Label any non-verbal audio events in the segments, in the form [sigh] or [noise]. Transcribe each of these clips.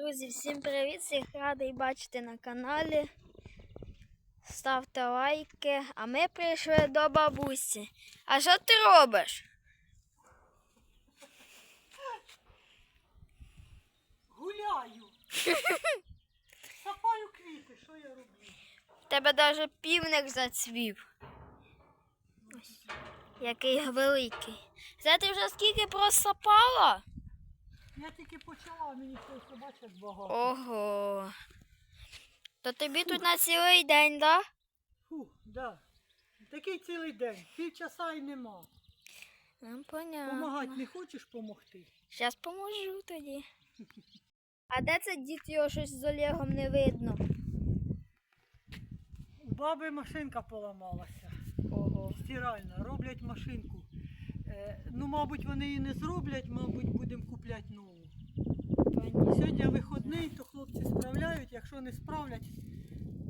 Друзі, всім привіт! Всіх радий бачити на каналі. Ставте лайки. А ми прийшли до бабусі. А що ти робиш? Гуляю. [laughs] Сапаю квіти, що я роблю? В тебе навіть півник зацвів. Який великий. Це ти вже скільки просапала? Я тільки почала, мені цей собачок багато. Ого. То тобі тут на цілий день, да? Фу, да. Такий цілий день. Півчаса і нема. Ну, понятно. Помагати не хочеш помогти? Зараз поможу тоді. А де це дід його щось з Олегом не видно? У баби машинка поламалася. Ого. Стиральна. Роблять машинку. Е, ну, мабуть, вони її не зроблять, мабуть, будемо купляти нову. Сьогодні вихідний, то хлопці справляють. Якщо не справлять,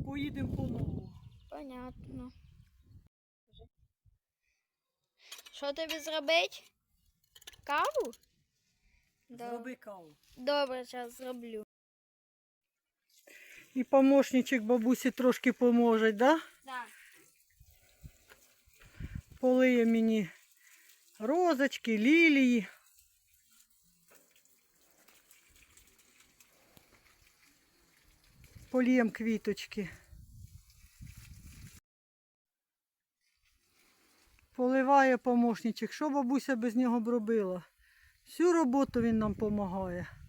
поїдемо по нову. Понятно. Що тобі зробить? Каву? Зроби каву. Добре зараз зроблю. І помощничок бабусі трошки поможе, да? Так. Полиє мені розочки, лілії. Полієм квіточки. Поливає помощничок. Що бабуся без нього б робила? Всю роботу він нам допомагає.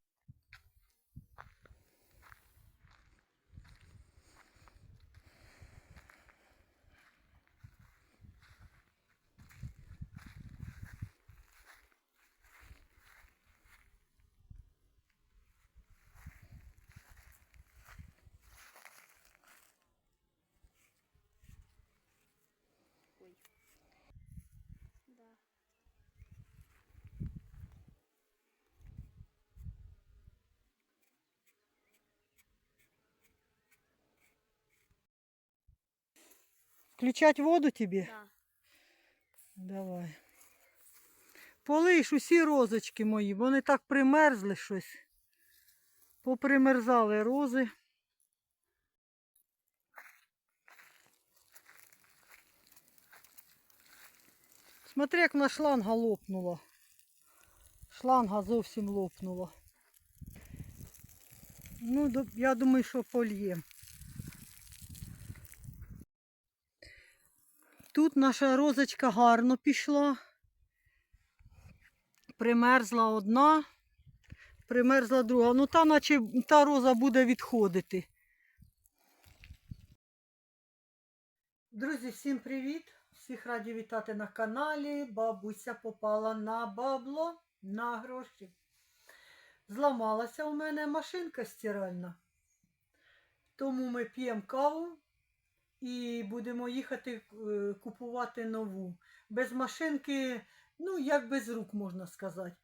Включать воду тобі? Да. Давай. Полиш усі розочки мої, бо вони так примерзли щось. Попримерзали рози. Смотри, як на шланга лопнула. Шланга зовсім лопнула. Ну, я думаю, що польєм. Тут наша розочка гарно пішла. Примерзла одна, примерзла друга. Ну та наче та роза буде відходити. Друзі, всім привіт! Всіх раді вітати на каналі. Бабуся попала на бабло, на гроші. Зламалася у мене машинка стиральна. Тому ми п'ємо каву і будемо їхати е, купувати нову. Без машинки, ну, як без рук, можна сказати.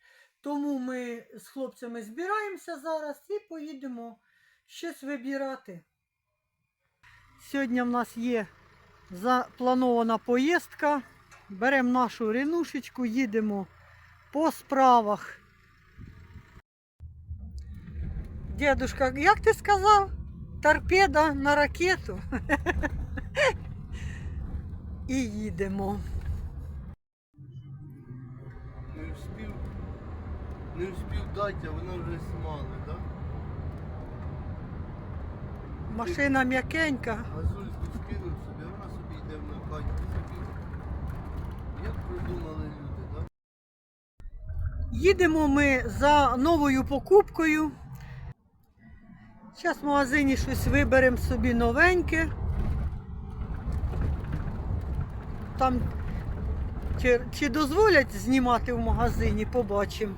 Тому ми з хлопцями збираємося зараз і поїдемо щось вибирати. Сьогодні в нас є запланована поїздка. Беремо нашу ренушечку, їдемо по справах. Дедушка, як ти сказав? Торпеда на ракету. [laughs] Їдемо. Не встиг, не встиг дати, а вона вже смали, так? Машина м'якенька. Газульку скинув собі, а вона собі йде в накаті собі. Як придумали люди, так? Їдемо ми за новою покупкою. Зараз в магазині щось виберемо собі новеньке. Там чи, чи дозволять знімати в магазині, побачимо.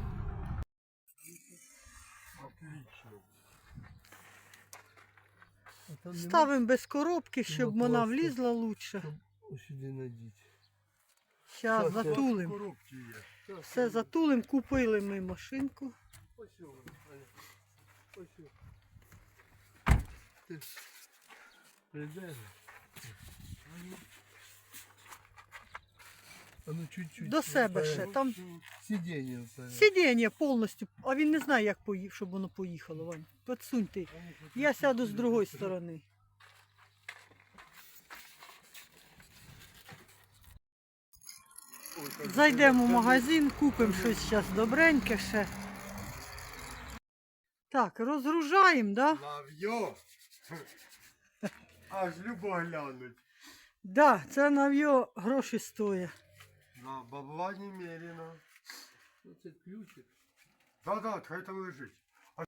Ставимо без коробки, щоб Ну, вона влізла лучше. Сюди надіть. Зараз. Щас, Все затулимо, купили ми машинку. Ось ну чуть-чуть. До себе ще. Там Сидіння сидіння повністю, а він не знає, як пої... щоб воно поїхало, Вань. Подсунь ти. Я сяду з другої сторони. Зайдемо в магазин, купимо щось зараз добреньке ще. Так, розгружаємо, да? Нав'йо! Аж любо глянуть. Да, це нав'йо гроші стоїть. На бабла немерено. Оце ключик. Да-да, хай там лежить. А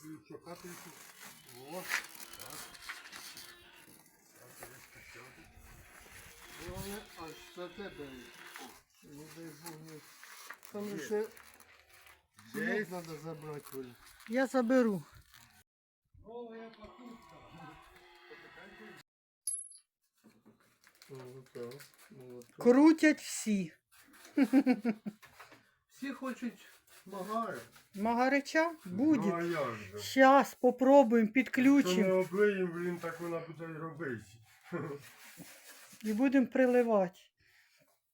ключик, а ключик. О, так. Головне, аж за тебе. Не дай Бог, не. Там ще... Здесь надо забрать, Оля. Я заберу. Ну, так. Ну, от так. Крутять всі. Всі хочуть магара. Магарича Ну, буде. а як же? Зараз попробуємо, Якщо підключимо облиємо, блін, так вона буде й робити. і будемо приливати.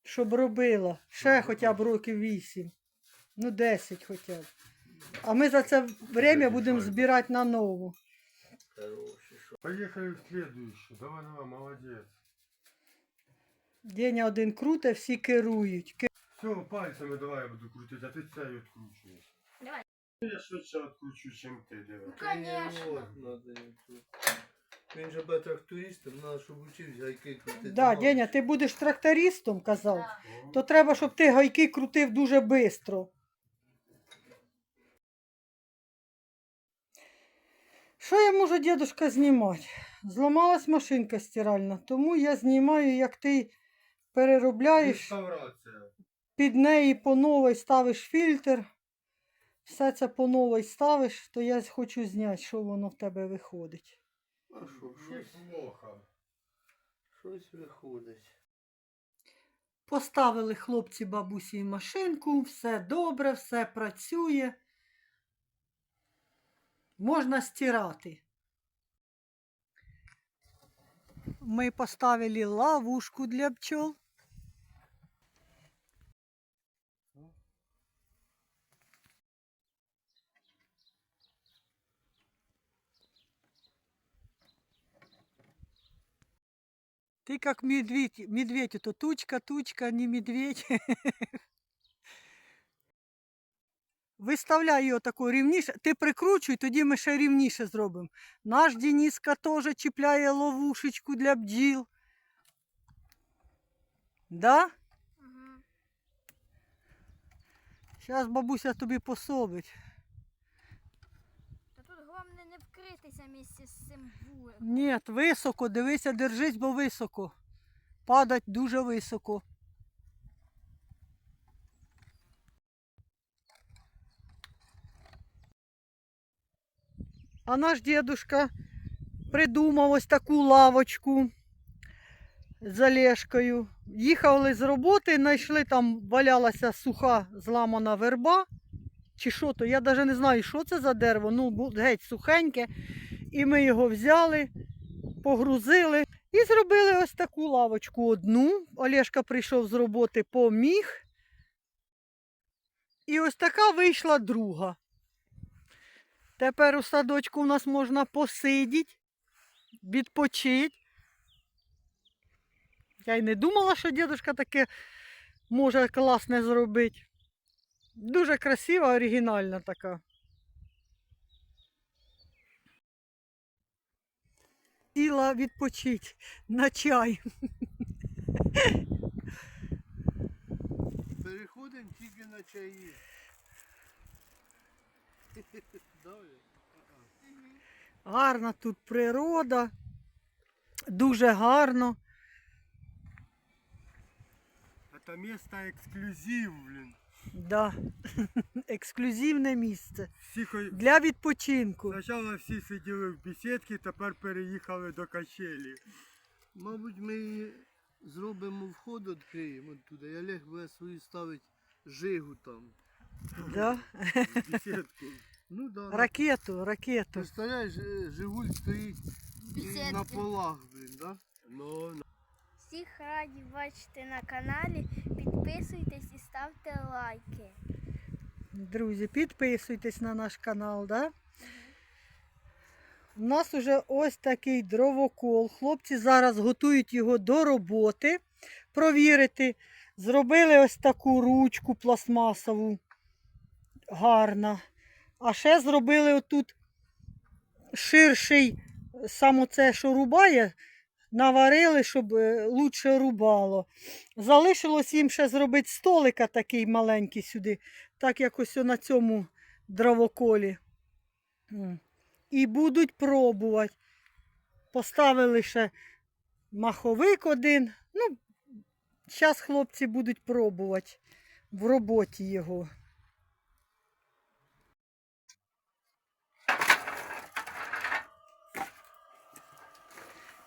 Щоб робила. Ще хоча б років 8. Ну, 10 хоча б. А ми за це время будемо збирати на нову. Поїхали в следующий. Давай, давай, молодець. Деня один круте, всі керують. Все, пальцями давай я буду крутити, а ти це відкручуєш. Давай. Я швидше відкручу, чим ти, диви. Конечно. Він же буде трактористом, треба, щоб учився гайки крутити. Да, мало. Деня, ти будеш трактористом, казав. Да. То треба, щоб ти гайки крутив дуже швидко. Що я можу, дідушка, знімати? Зламалась машинка стиральна, тому я знімаю, як ти переробляєш, Реставрація. під неї по новій ставиш фільтр. Все це по новій ставиш, то я хочу зняти, що воно в тебе виходить. А що, Щось плохо. щось виходить. Поставили хлопці бабусі машинку, все добре, все працює. Можна стирати. Ми поставили ловушку для пчел. Ты как медведь, медведь, то тучка, тучка, не медведь. [laughs] Виставляй його тако рівніше. Ти прикручуй, тоді ми ще рівніше зробимо. Наш Дениска теж чіпляє ловушечку для бджіл. Да? Мгм. Зараз бабуся тобі пособить. Місці з цим буром. Ні, високо, дивися, держись, бо високо. Падать дуже високо. А наш дідушка придумав ось таку лавочку з Олешкою. Їхали з роботи, знайшли там валялася суха зламана верба. Чи що то, я навіть не знаю, що це за дерево, ну геть сухеньке. І ми його взяли, погрузили і зробили ось таку лавочку одну. Олешка прийшов з роботи, поміг. І ось така вийшла друга. Тепер у садочку у нас можна посидіти, відпочити. Я й не думала, що дідусь таке може класне зробити. Дуже красива, оригінальна така. Сіла відпочити на чай. Переходимо тільки на чаї. Гарна тут природа. Дуже гарно. Это место ексклюзив, блін. Да. [laughs] Ексклюзивне місце Всі для відпочинку. Спочатку всі сиділи в бесідці, тепер переїхали до качелі. Мабуть, ми зробимо вход, відкриємо туди. І Олег буде свою ставить жигу там. Да. В бесідку. Ну да. Ракету, ракету. Представляєш, е, Жигуль стоїть і на полах, блін, да? Ну, Всіх раді бачити на каналі. Підписуйтесь і ставте лайки. Друзі, підписуйтесь на наш канал, да? У нас уже ось такий дровокол. Хлопці зараз готують його до роботи. Провірити. Зробили ось таку ручку пластмасову. Гарна. А ще зробили отут ширший, саме це, що рубає, наварили, щоб е, лучше рубало. Залишилось їм ще зробити столика такий маленький сюди, так як ось на цьому дровоколі. І будуть пробувати. Поставили ще маховик один. Ну, зараз хлопці будуть пробувати в роботі його.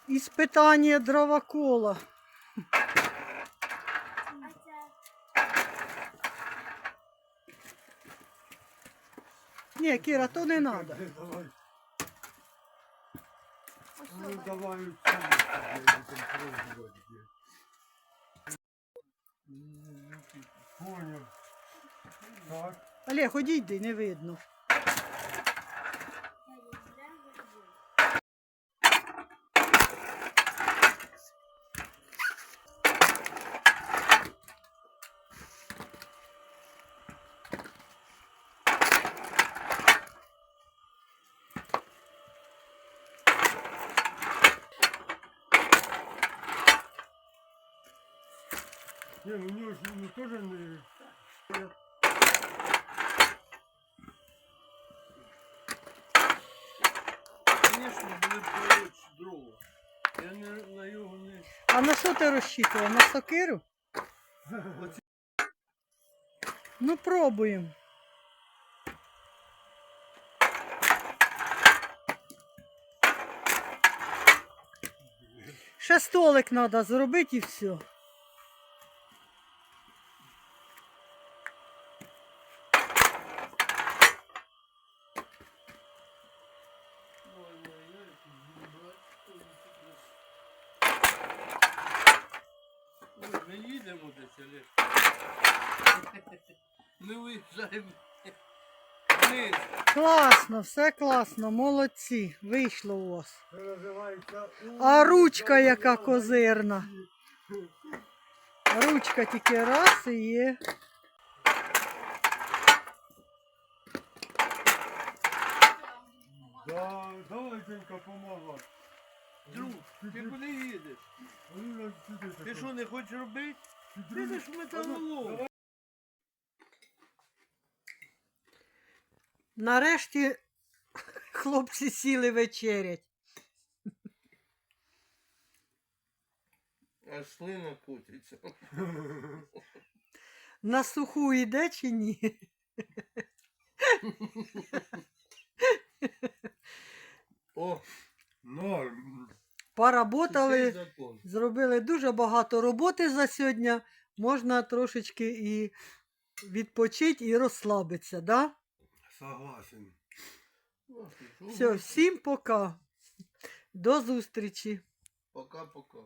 Іспитання дровокола. Ні, Кіра, то не треба. Ну, давай. Понял. Так. Олег, одійди, не видно. Не, ну у нього ж ну, теж не... Звісно, були коротші дрова. Я не, на його не. А на що ти розчитував? На сокиру? Ну, пробуємо. Ще столик треба зробити і все. Ми їдемо десь, Олег. [laughs] Ми виїжджаємо вниз. Класно, все класно, молодці. Вийшло у вас. Це називається... А ручка яка козирна. Ручка тільки раз і є. Да, давай, Женька, помагай. Друг, ти куди їдеш? Ти що, не хочеш робити? Ти ж металолом. Нарешті хлопці сіли вечерять. Аж слина котиться. На суху йде чи ні? О. Поработали, сухий закон. зробили дуже багато роботи за сьогодні. Можна трошечки і відпочити і розслабитися, да? Согласен. Все, всім пока. До зустрічі. Пока-пока.